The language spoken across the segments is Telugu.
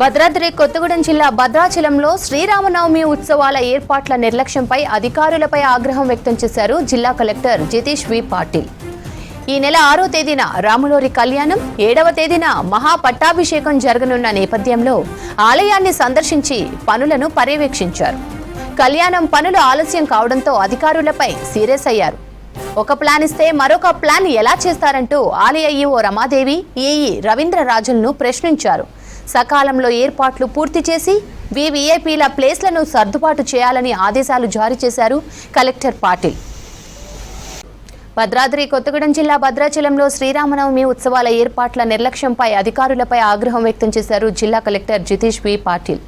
భద్రాద్రి కొత్తగూడెం జిల్లా భద్రాచలంలో శ్రీరామనవమి ఉత్సవాల ఏర్పాట్ల నిర్లక్ష్యంపై అధికారులపై ఆగ్రహం వ్యక్తం చేశారు జిల్లా కలెక్టర్ జితేష్ వి. పాటిల్. ఈ నెల ఆరో తేదీన రాములోరి కళ్యాణం ఏడవ తేదీన మహా పట్టాభిషేకం జరగనున్న నేపథ్యంలో ఆలయాన్ని సందర్శించి పనులను పర్యవేక్షించారు. కళ్యాణం పనులు ఆలస్యం కావడంతో అధికారులపై సీరియస్ అయ్యారు. ఒక ప్లాన్ ఇస్తే మరొక ప్లాన్ ఎలా చేస్తారంటూ ఆలయ ఈఓ రమాదేవి ఏఈ రవీంద్రరాజులను ప్రశ్నించారు. సకాలంలో ఏర్పాట్లు పూర్తి చేసి వివిఐపీల ప్లేస్లను సర్దుబాటు చేయాలని ఆదేశాలు జారీ చేశారు కలెక్టర్ పాటిల్. భద్రాద్రి కొత్తగూడెం జిల్లా భద్రాచలంలో శ్రీరామనవమి ఉత్సవాల ఏర్పాట్ల నిర్లక్ష్యంపై అధికారులపై ఆగ్రహం వ్యక్తం చేశారు జిల్లా కలెక్టర్ జితేష్ వి పాటిల్.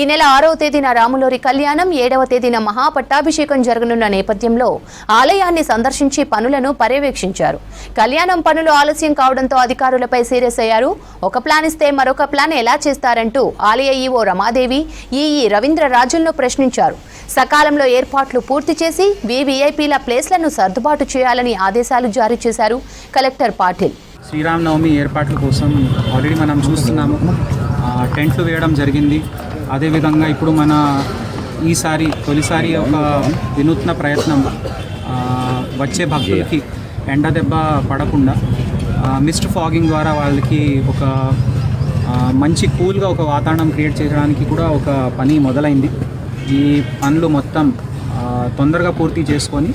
ఈ నెల ఆరవ తేదీన రాములోరి కళ్యాణం ఏడవ తేదీన మహాపట్టాభిషేకం జరగనున్న నేపథ్యంలో ఆలయాన్ని సందర్శించి పనులను పర్యవేక్షించారు. కళ్యాణం పనులు ఆలస్యం కావడంతో అధికారులపై సీరియస్ అయ్యారు. ఒక ప్లాన్ ఇస్తే మరొక ప్లాన్ ఎలా చేస్తారంటూ ఆలయ ఈవో రమాదేవి ఈఈ రవీంద్ర రాజులను ప్రశ్నించారు. సకాలంలో ఏర్పాట్లు పూర్తి చేసి వివిఐపీల ప్లేస్లను సర్దుబాటు చేయాలని ఆదేశాలు జారీ చేశారు కలెక్టర్ పాటిల్. శ్రీరామనవమి ఏర్పాట్ల కోసం ఆల్రెడీ మనం చూస్తున్నాము. టెంట్లు వేయడం జరిగింది. అదేవిధంగా ఇప్పుడు మన ఈసారి తొలిసారి ఒక వినూత్న ప్రయత్నం వచ్చే భక్తులకి ఎండ దెబ్బ పడకుండా మిస్ట్ ఫాగింగ్ ద్వారా వాళ్ళకి ఒక మంచి కూల్గా ఒక వాతావరణం క్రియేట్ చేయడానికి కూడా ఒక పని మొదలైంది. ఈ పనులు మొత్తం తొందరగా పూర్తి చేసుకొని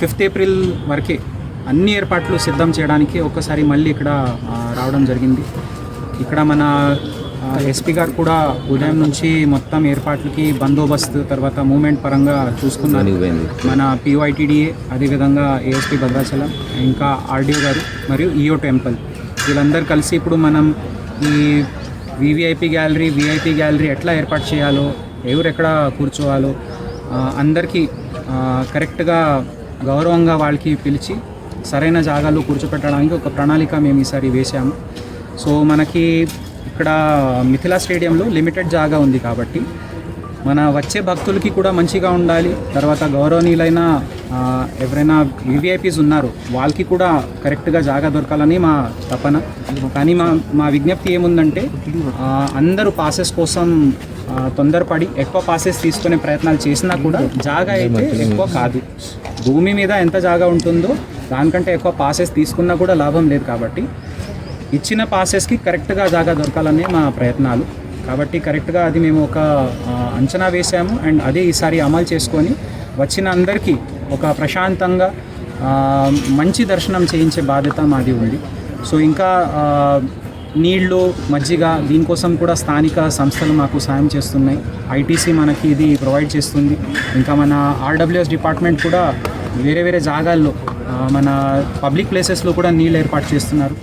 ఫిఫ్త్ ఏప్రిల్ వరకే అన్ని ఏర్పాట్లు సిద్ధం చేయడానికి ఒక్కసారి మళ్ళీ ఇక్కడ రావడం జరిగింది. ఇక్కడ మన ఎస్పీ గారు కూడా ఉదయం నుంచి మొత్తం ఏర్పాట్లకి బందోబస్తు తర్వాత మూమెంట్ పరంగా చూసుకున్నారు. మన పిఓఐటీడీఏ అదేవిధంగా ఏఎస్పీ భద్రాచలం ఇంకా ఆర్డీఓ గారు మరియు ఈఓ టెంపుల్. వీళ్ళందరూ కలిసి ఇప్పుడు మనం ఈ వివిఐపి గ్యాలరీ విఐపి గ్యాలరీ ఎట్లా ఏర్పాటు చేయాలో ఎవరు ఎక్కడ కూర్చోవాలో అందరికీ కరెక్ట్గా గౌరవంగా వాళ్ళకి పిలిచి సరైన జాగాలో కూర్చోపెట్టడానికి ఒక ప్రణాళిక మేము ఈసారి వేశాము. సో మనకి ఇక్కడ మిథిలా స్టేడియంలో లిమిటెడ్ జాగా ఉంది కాబట్టి మన వచ్చే భక్తులకి కూడా మంచిగా ఉండాలి. తర్వాత గౌరవనీయులైన ఎవరైనా వివిఐపీస్ ఉన్నారు వాళ్ళకి కూడా కరెక్ట్గా జాగా దొరకాలని మా తపన. కానీ మా మా విజ్ఞప్తి ఏముందంటే అందరూ పాసెస్ కోసం తొందరపడి ఎక్కువ పాసెస్ తీసుకునే ప్రయత్నాలు చేసినా కూడా జాగా అయితే ఎక్కువ కాదు. భూమి మీద ఎంత జాగా ఉంటుందో దానికంటే ఎక్కువ పాసెస్ తీసుకున్నా కూడా లాభం లేదు కాబట్టి ఇచ్చిన పాసెస్కి కరెక్ట్గా జాగా దొరకాలనే మా ప్రయత్నాలు. కాబట్టి కరెక్ట్గా అది మేము ఒక అంచనా వేసాము అండ్ అదే ఈసారి అమలు చేసుకొని వచ్చిన అందరికీ ఒక ప్రశాంతంగా మంచి దర్శనం చేయించే బాధ్యత మాది ఉంది. సో ఇంకా నీళ్ళు మజ్జిగ దీనికోసం కూడా స్థానిక సంస్థలు మాకు సాయం చేస్తున్నాయి. ఐటీసీ మనకి ఇది ప్రొవైడ్ చేస్తుంది. ఇంకా మన ఆర్డబ్ల్యూఎస్ డిపార్ట్మెంట్ కూడా వేరే వేరే జాగాల్లో మన పబ్లిక్ ప్లేసెస్లో కూడా నీళ్ళు ఏర్పాటు చేస్తున్నారు.